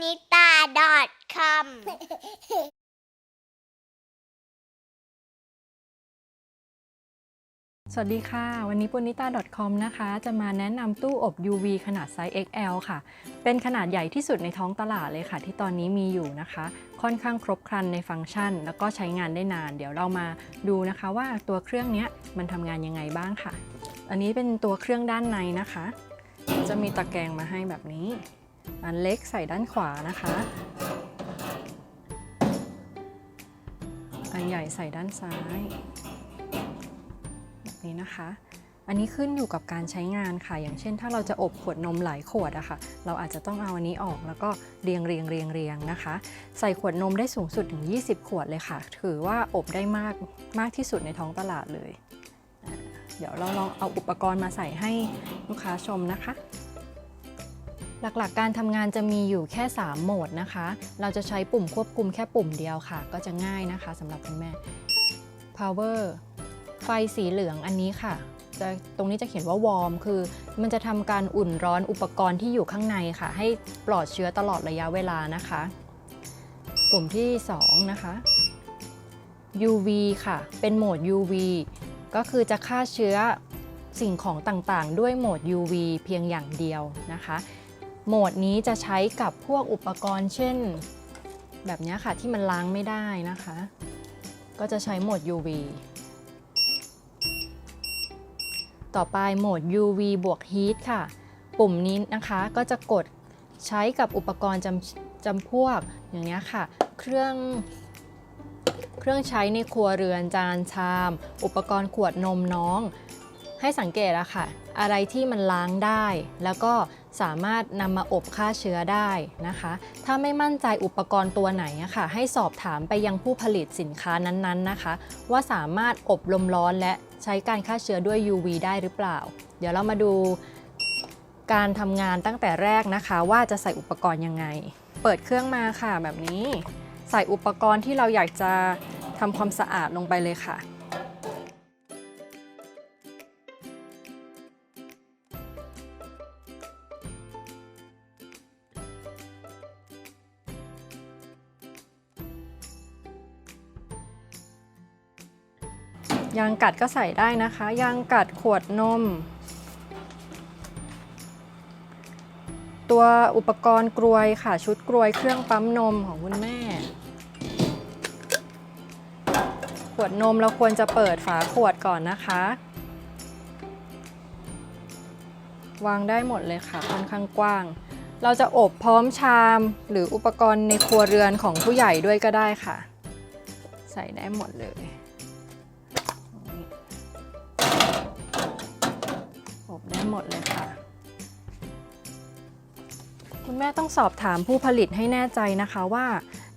นิตา .com สวัสดีค่ะ วันนี้ปุณิตา .com นะคะ จะมาแนะนำตู้อบ UV ขนาดไซส์ XL ค่ะ เป็นขนาดใหญ่ที่สุดในท้องตลาดเลยค่ะ ที่ตอนนี้มีอยู่นะคะ ค่อนข้างครบครันในฟังก์ชัน แล้วก็ใช้งานได้นาน เดี๋ยวเรามาดูนะคะว่าตัวเครื่องนี้มันทำงานยังไงบ้างค่ะ อันนี้เป็นตัวเครื่องด้านในนะคะ จะมีตะแกรงมาให้แบบนี้ อันเล็กใส่ด้านขวานะคะ อันใหญ่ใส่ด้านซ้าย แบบนี้นะคะ อันนี้ขึ้นอยู่กับการใช้งานค่ะ อย่างเช่น ถ้าเราจะอบขวดนมหลายขวดอะค่ะ เราอาจจะต้องเอาอันนี้ออกแล้วก็เรียงเรียงเรียงเรียงนะคะ ใส่ขวดนมได้สูงสุดถึง 20 ขวดเลยค่ะ ถือว่าอบได้มากมากที่สุดในท้องตลาดเลย เดี๋ยวเราลองเอาอุปกรณ์มาใส่ให้ลูกค้าชมนะคะ หลักๆ การทำงานจะมีอยู่แค่ 3 โหมดนะคะ เราจะใช้ปุ่มควบคุมแค่ปุ่มเดียวค่ะ ก็จะง่ายนะคะสำหรับคุณแม่ power ไฟสีเหลืองอันนี้ค่ะจะตรงนี้จะเขียนว่าวอร์มคือ มันจะทำการอุ่นร้อนอุปกรณ์ที่อยู่ข้างในค่ะ ให้ปลอดเชื้อตลอดระยะเวลานะคะ ปุ่มที่ 2 นะคะ UV ค่ะ เป็นโหมด UV ก็คือจะฆ่าเชื้อสิ่งของต่างๆ ด้วยโหมด UV เพียงอย่างเดียวนะคะ โหมดนี้จะใช้กับพวกอุปกรณ์ เช่น แบบนี้ค่ะที่มันล้างไม่ได้นะคะ ก็จะใช้โหมด UV ต่อไปโหมด UV บวก Heat ค่ะ ปุ่มนี้นะคะก็จะกดใช้กับอุปกรณ์จำจำพวกอย่างนี้ค่ะ เครื่องเครื่องใช้ในครัวเรือนจานชาม อุปกรณ์ขวดนมน้อง ให้สังเกตอะค่ะ อะไรที่มันล้างได้ แล้วก็ สามารถนำมาอบฆ่าเชื้อได้นะคะ ถ้าไม่มั่นใจอุปกรณ์ตัวไหนอะค่ะ ให้สอบถามไปยังผู้ผลิตสินค้านั้นๆนะคะ ว่าสามารถอบลมร้อนและใช้การฆ่าเชื้อด้วย UV ได้หรือเปล่า เดี๋ยวเรามาดูการทำงานตั้งแต่แรกนะคะ ว่าจะใส่อุปกรณ์ยังไง เปิดเครื่องมาค่ะแบบนี้ ใส่อุปกรณ์ที่เราอยากจะทำความสะอาดลงไปเลยค่ะ ยางกัดก็ใส่ได้นะคะ ยางกัดขวดนม ตัวอุปกรณ์กรวยค่ะ ชุดกรวยเครื่องปั๊มนมของคุณแม่ ขวดนมเราควรจะเปิดฝาขวดก่อนนะคะ วางได้หมดเลยค่ะค่อนข้างกว้าง เราจะอบพร้อมชามหรืออุปกรณ์ในครัวเรือนของผู้ใหญ่ด้วยก็ได้ค่ะ ใส่ได้หมดเลย บได้หมดเลยค่ะ คุณแม่ต้องสอบถามผู้ผลิตให้แน่ใจนะคะว่า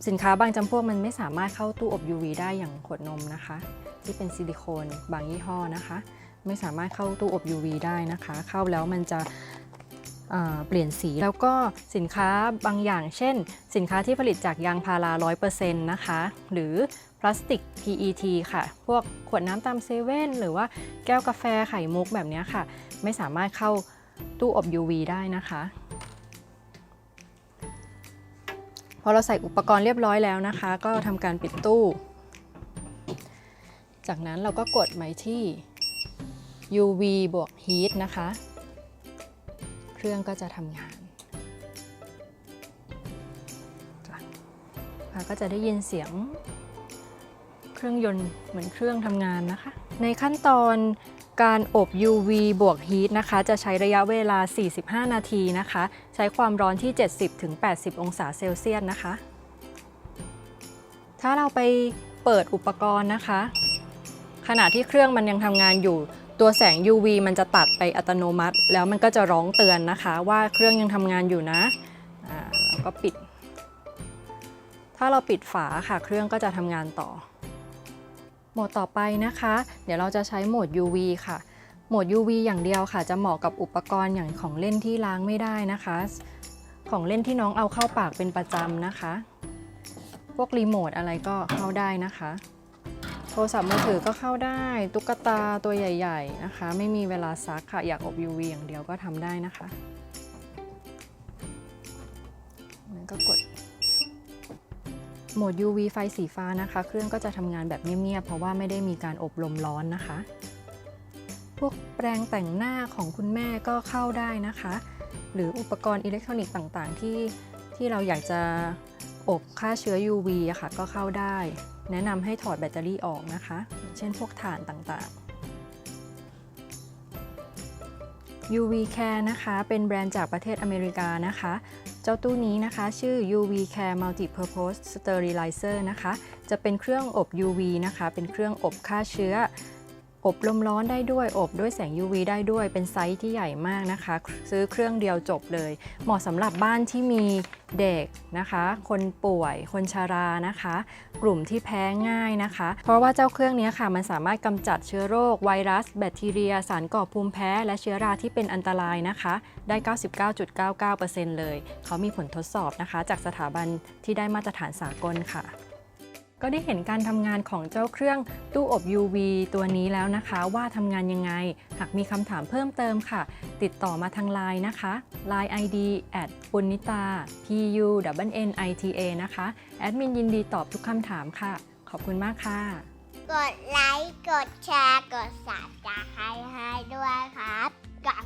สินค้าบางจำพวกมันไม่สามารถเข้าตู้อบ UV ได้อย่างขวดนมนะคะ ที่เป็นซิลิโคนบางยี่ห้อนะคะ ไม่สามารถเข้าตู้อบ UV ได้นะคะ เข้าแล้วมันจะ เปลี่ยนสีแล้วก็สินค้าบางอย่าง เช่น สินค้าที่ผลิตจากยางพารา 100%นะคะ หรือพลาสติก PET ค่ะ พวกขวดน้ำตามเซเว่นหรือว่าแก้วกาแฟไข่มุกแบบนี้ค่ะ ไม่สามารถเข้าตู้อบ UV ได้นะคะพอเราใส่อุปกรณ์เรียบร้อยแล้วนะคะ ก็ทำการปิดตู้ จากนั้นเราก็กดไปที่ UV บวก Heat นะคะ รื่องก็จะทำงานก็จะได้ยินเสียงเครื่องยนต์เหมือนเครื่องทำงานนะคะ ในขั้นตอนการอบ UV บวก Heat นะคะ จะใช้ระยะเวลา 45 นาทีนะคะ ใช้ความร้อนที่ 70-80 องศาเซลเซียสนะคะ ถ้าเราไปเปิดอุปกรณ์นะคะ ขณะที่เครื่องมันยังทำงานอยู่ ตัวแสง UV มันจะตัดไปอัตโนมัติ แล้วมันก็จะร้องเตือนนะคะ ว่าเครื่องยังทำงานอยู่นะแล้วก็ปิด ถ้าเราปิดฝาค่ะ เครื่องก็จะทำงานต่อ โหมดต่อไปนะคะ เดี๋ยวเราจะใช้โหมด UV ค่ะ โหมด UV อย่างเดียวค่ะ จะเหมาะกับอุปกรณ์อย่างของเล่นที่ล้างไม่ได้นะคะ ของเล่นที่น้องเอาเข้าปากเป็นประจำนะคะ พวกรีโมทอะไรก็เข้าได้นะคะ ทรศัพท์มือถือก็เข้าได้ ตุ๊กตาตัวใหญ่ ๆนะคะ ไม่มีเวลาซักค่ะ อยากอบ UV อย่างเดียวก็ทำได้นะคะก็กดโหมด UV ไฟสีฟ้านะคะ เครื่องก็จะทำงานแบบเงียบๆ เพราะว่าไม่ได้มีการอบลมร้อนนะคะ พวกแปรงแต่งหน้าของคุณแม่ก็เข้าได้นะคะ หรืออุปกรณ์อิเล็กทรอนิกส์ต่างๆ ที่ที่เราอยากจะอบฆ่าเชื้อ UV อะค่ะก็เข้าได้ แนะนำให้ถอดแบตเตอรี่ออกนะคะ เช่นพวกถ่านต่างๆ UV Care นะคะ เป็นแบรนด์จากประเทศอเมริกานะคะ เจ้าตู้นี้นะคะ ชื่อ UV Care Multipurpose Sterilizer นะคะ จะเป็นเครื่องอบ UV นะคะ เป็นเครื่องอบฆ่าเชื้อ อบลมร้อนได้ด้วย อบด้วยแสง UV ได้ด้วย เป็นไซส์ที่ใหญ่มากนะคะ ซื้อเครื่องเดียวจบเลย เหมาะสำหรับบ้านที่มีเด็กนะคะ คนป่วย คนชารานะคะ กลุ่มที่แพ้ง่ายนะคะ เพราะว่าเจ้าเครื่องนี้ค่ะ มันสามารถกำจัดเชื้อโรค ไวรัส แบคทีเรีย สารก่อภูมิแพ้ และเชื้อราที่เป็นอันตรายนะคะ ได้ 99.99%เลย เขามีผลทดสอบนะคะ จากสถาบันที่ได้มาตรฐานสากลค่ะ ก็ได้เห็นการทำงานของเจ้าเครื่องตู้อบ UV ตัวนี้แล้วนะคะว่าทำงานยังไง หากมีคำถามเพิ่มเติมค่ะ ติดต่อมาทาง Line นะคะ Line ID at p u n i t a p u n n i t a นะคะแอดมินยินดีตอบทุกคำถามค่ะ ขอบคุณมากค่ะ กดไลค์ กดแชร์ กดสับสไครต์ให้ด้วยครับกับ